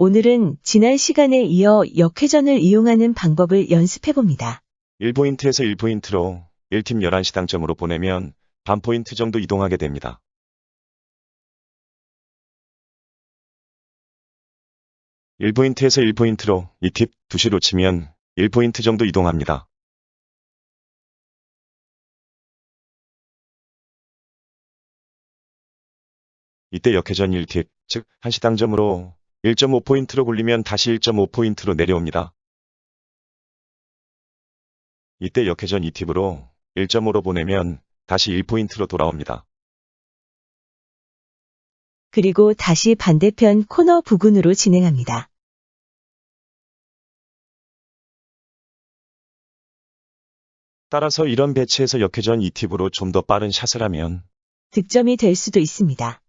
오늘은 지난 시간에 이어 역회전을 이용하는 방법을 연습해 봅니다. 1포인트에서 1포인트로 1팀 11시 당점으로 보내면 반 포인트 정도 이동하게 됩니다. (1 포인트에서 1포인트로 2팁 2시로 치면 1포인트 정도 이동합니다. 이때 역회전 1팁, 즉 1시 당점으로 1.5포인트로 굴리면 다시 1.5포인트로 내려옵니다. 이때 역회전 2팁으로 1.5로 보내면 다시 1포인트로 돌아옵니다. 그리고 다시 반대편 코너 부근으로 진행합니다. 따라서 이런 배치에서 역회전 2팁으로 좀 더 빠른 샷을 하면 득점이 될 수도 있습니다.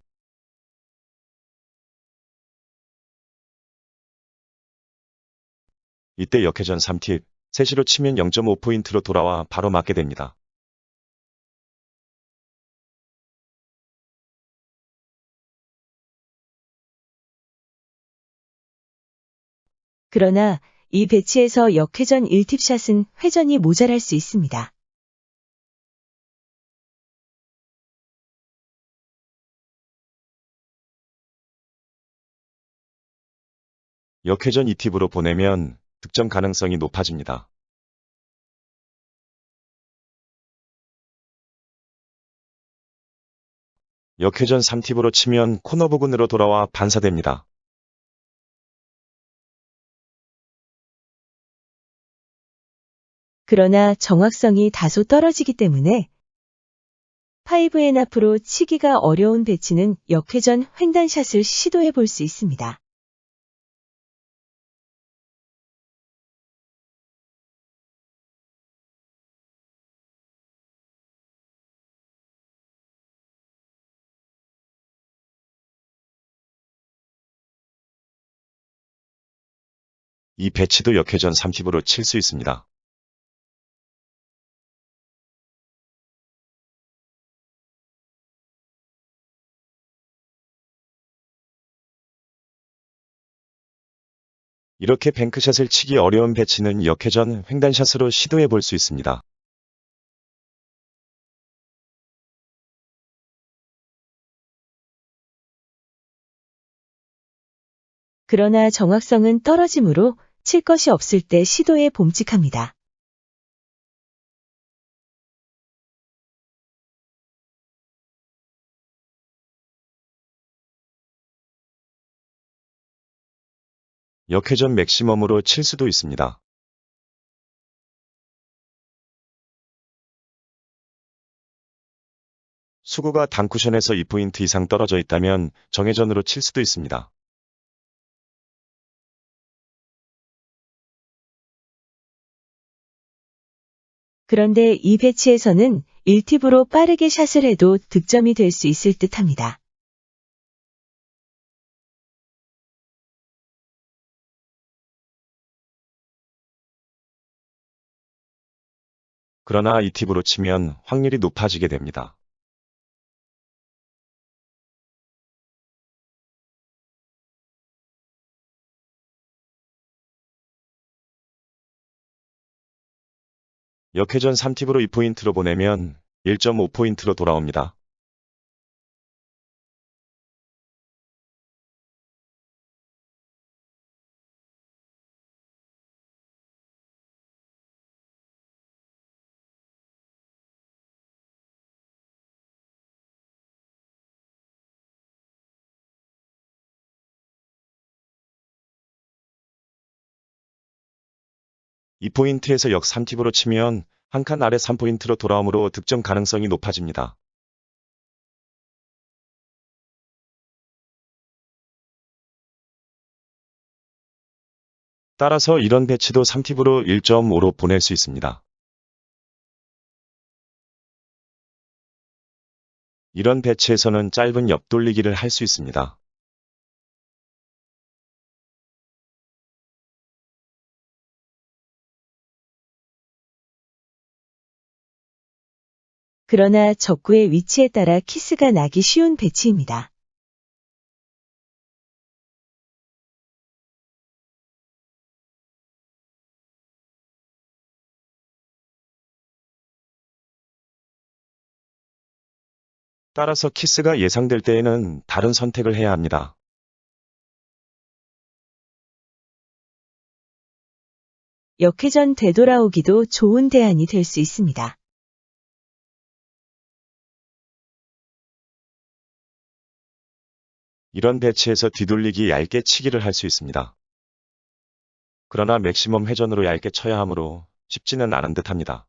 이때 역회전 3팁, 3시로 치면 0.5포인트로 돌아와 바로 맞게 됩니다. 그러나 이 배치에서 역회전 1팁샷은 회전이 모자랄 수 있습니다. 역회전 2팁으로 보내면 득점 가능성이 높아집니다. 역회전 3팁으로 치면 코너 부근으로 돌아와 반사됩니다. 그러나 정확성이 다소 떨어지기 때문에 5엔 앞으로 치기가 어려운 배치는 역회전 횡단샷을 시도해 볼 수 있습니다. 이 배치도 역회전 3팁으로 칠 수 있습니다. 이렇게 뱅크샷을 치기 어려운 배치는 역회전 횡단샷으로 시도해 볼 수 있습니다. 그러나 정확성은 떨어지므로 칠 것이 없을 때 시도에 봄직합니다. 역회전 맥시멈으로 칠 수도 있습니다. 수구가 단쿠션에서 2포인트 이상 떨어져 있다면 정회전으로 칠 수도 있습니다. 그런데 이 배치에서는 1팁으로 빠르게 샷을 해도 득점이 될 수 있을 듯 합니다. 그러나 이 팁으로 치면 확률이 높아지게 됩니다. 역회전 3팁으로 2포인트로 보내면 1.5포인트로 돌아옵니다. 이 포인트에서 역 3팁으로 치면 한 칸 아래 3포인트로 돌아오므로 득점 가능성이 높아집니다. 따라서 이런 배치도 3팁으로 1.5로 보낼 수 있습니다. 이런 배치에서는 짧은 옆돌리기를 할 수 있습니다. 그러나 적구의 위치에 따라 키스가 나기 쉬운 배치입니다. 따라서 키스가 예상될 때에는 다른 선택을 해야 합니다. 역회전 되돌아오기도 좋은 대안이 될 수 있습니다. 이런 배치에서 뒤돌리기 얇게 치기를 할 수 있습니다. 그러나 맥시멈 회전으로 얇게 쳐야 하므로 쉽지는 않은 듯 합니다.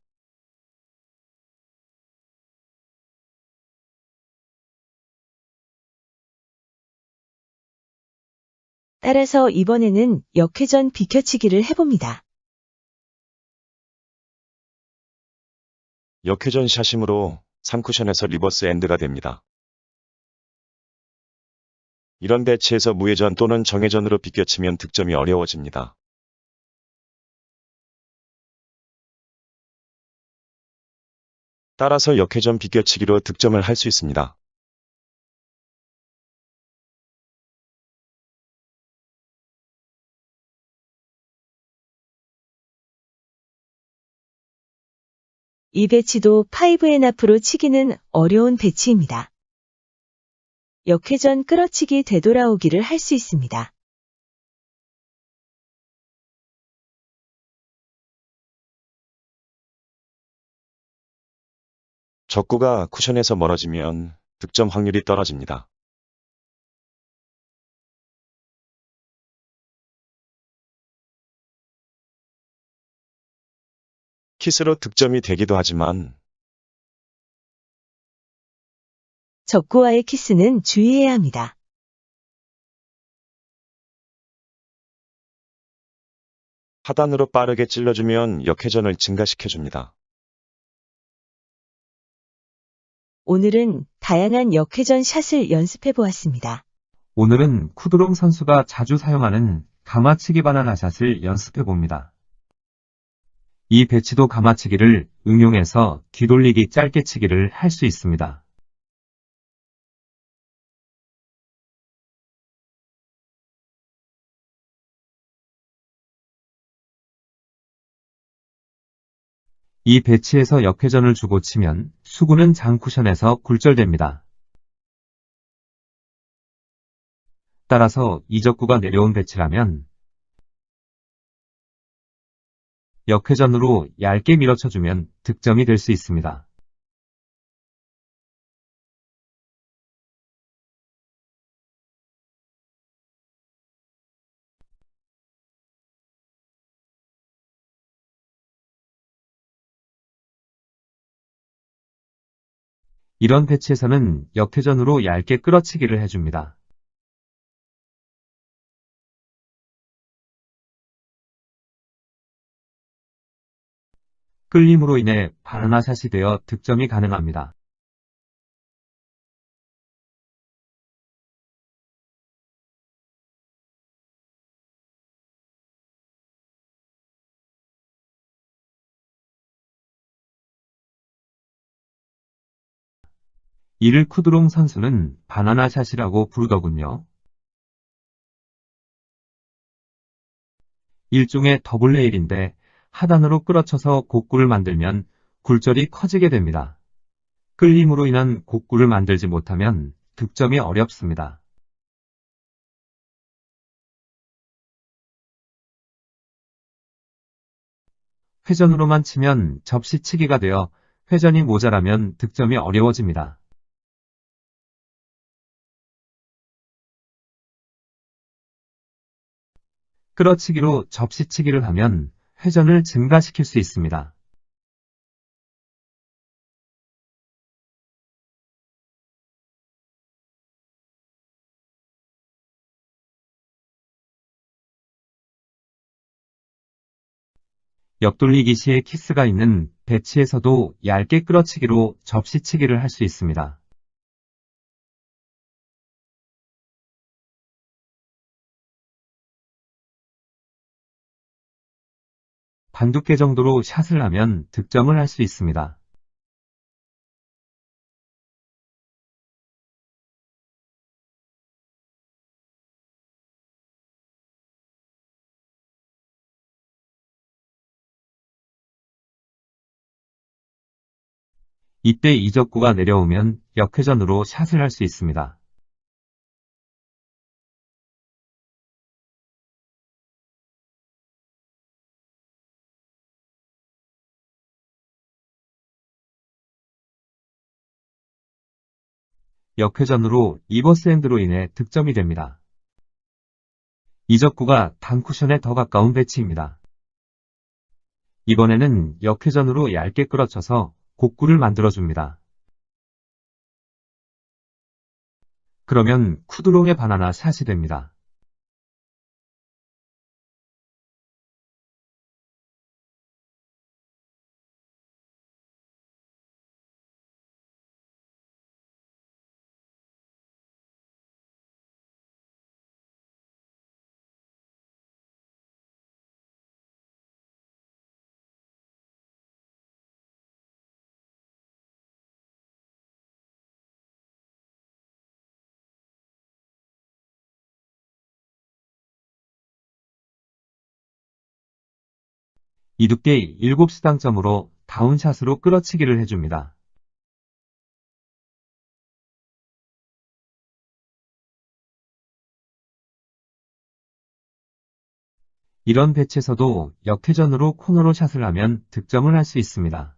따라서 이번에는 역회전 비켜치기를 해봅니다. 역회전 샷이므로 3쿠션에서 리버스 엔드가 됩니다. 이런 배치에서 무회전 또는 정회전으로 비껴치면 득점이 어려워집니다. 따라서 역회전 비껴치기로 득점을 할 수 있습니다. 이 배치도 5엔 앞으로 치기는 어려운 배치입니다. 역회전 끌어치기 되돌아오기를 할 수 있습니다. 적구가 쿠션에서 멀어지면 득점 확률이 떨어집니다. 키스로 득점이 되기도 하지만 적구와의 키스는 주의해야 합니다. 하단으로 빠르게 찔러주면 역회전을 증가시켜줍니다. 오늘은 다양한 역회전 샷을 연습해 보았습니다. 오늘은 쿠드롱 선수가 자주 사용하는 가마치기 바나나 샷을 연습해 봅니다. 이 배치도 가마치기를 응용해서 뒤돌리기 짧게 치기를 할 수 있습니다. 이 배치에서 역회전을 주고 치면 수구는 장쿠션에서 굴절됩니다. 따라서 이적구가 내려온 배치라면 역회전으로 얇게 밀어쳐주면 득점이 될 수 있습니다. 이런 배치에서는 역회전으로 얇게 끌어치기를 해줍니다. 끌림으로 인해 바나나 샷이 되어 득점이 가능합니다. 이를 쿠드롱 선수는 바나나샷이라고 부르더군요. 일종의 더블 레일인데 하단으로 끌어쳐서 곡구를 만들면 굴절이 커지게 됩니다. 끌림으로 인한 곡구를 만들지 못하면 득점이 어렵습니다. 회전으로만 치면 접시치기가 되어 회전이 모자라면 득점이 어려워집니다. 끌어치기로 접시치기를 하면 회전을 증가시킬 수 있습니다. 옆돌리기 시에 키스가 있는 배치에서도 얇게 끌어치기로 접시치기를 할 수 있습니다. 반두께 정도로 샷을 하면 득점을 할 수 있습니다. 이때 이적구가 내려오면 역회전으로 샷을 할 수 있습니다. 역회전으로 리버스핸드로 인해 득점이 됩니다. 이적구가 단쿠션에 더 가까운 배치입니다. 이번에는 역회전으로 얇게 끌어쳐서 곡구를 만들어줍니다. 그러면 쿠드롱의 바나나 샷이 됩니다. 이두께 7수당점으로 다운샷으로 끌어치기를 해줍니다. 이런 배치에서도 역회전으로 코너로 샷을 하면 득점을 할 수 있습니다.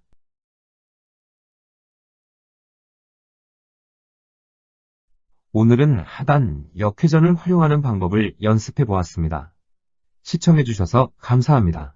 오늘은 하단 역회전을 활용하는 방법을 연습해 보았습니다. 시청해주셔서 감사합니다.